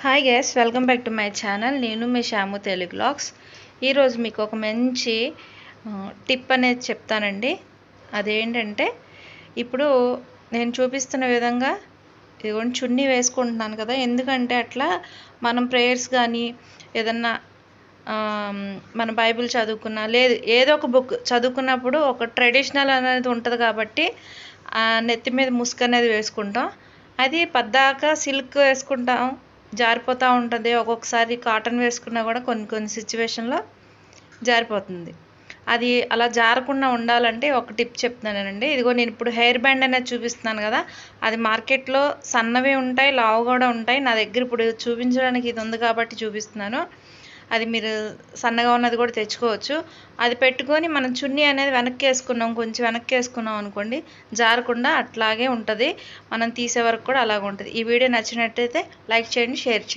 Hi guys welcome back to my channel నేను మీ Shyam Telugu blogs ఈరోజు మీకు ఒక మంచి టిప్ అనేది చెప్తానండి. అదేంటంటే ఇప్పుడు నేను చూపిస్తున్న విధంగా ఇదిగోండి చున్నీ వేసుకుంటున్నాను కదా ఎందుకంటే అట్లా మనం ప్రేయర్స్ కానీ ఏదన్నా మన బైబిల్ చదువుకున్నా లేదు ఏదో ఒక బుక్ చదువుకున్నప్పుడు ఒక ట్రెడిషనల్ అనేది ఉంటుంది కాబట్టి ఆ నెత్తి మీద ముసుగు అనేది వేసుకుంటాం. అది పద్దాక సిల్క్ వేసుకుంటాం. జారిపోతూ ఉంటుంది. ఒక్కొక్కసారి కాటన్ వేసుకున్నా కూడా కొన్ని కొన్ని సిచ్యువేషన్లో జారిపోతుంది. అది అలా జారకుండా ఉండాలంటే ఒక టిప్ చెప్తున్నానండి. ఇదిగో నేను ఇప్పుడు హెయిర్ బ్యాండ్ అనేది చూపిస్తున్నాను కదా. అది మార్కెట్లో సన్నవి ఉంటాయి లావు కూడా ఉంటాయి. నా దగ్గర ఇప్పుడు చూపించడానికి ఇది ఉంది కాబట్టి చూపిస్తున్నాను. అది మీరు సన్నగా ఉన్నది కూడా తెచ్చుకోవచ్చు. అది పెట్టుకొని మనం చున్నీ అనేది వెనక్కి వేసుకున్నాం కొంచెం వెనక్కి వేసుకున్నాం అనుకోండి జారకుండా అట్లాగే ఉంటుంది. మనం తీసే వరకు కూడా అలాగే ఉంటుంది ఈ వీడియో నచ్చినట్టయితే లైక్ చేయండి షేర్ చేయండి.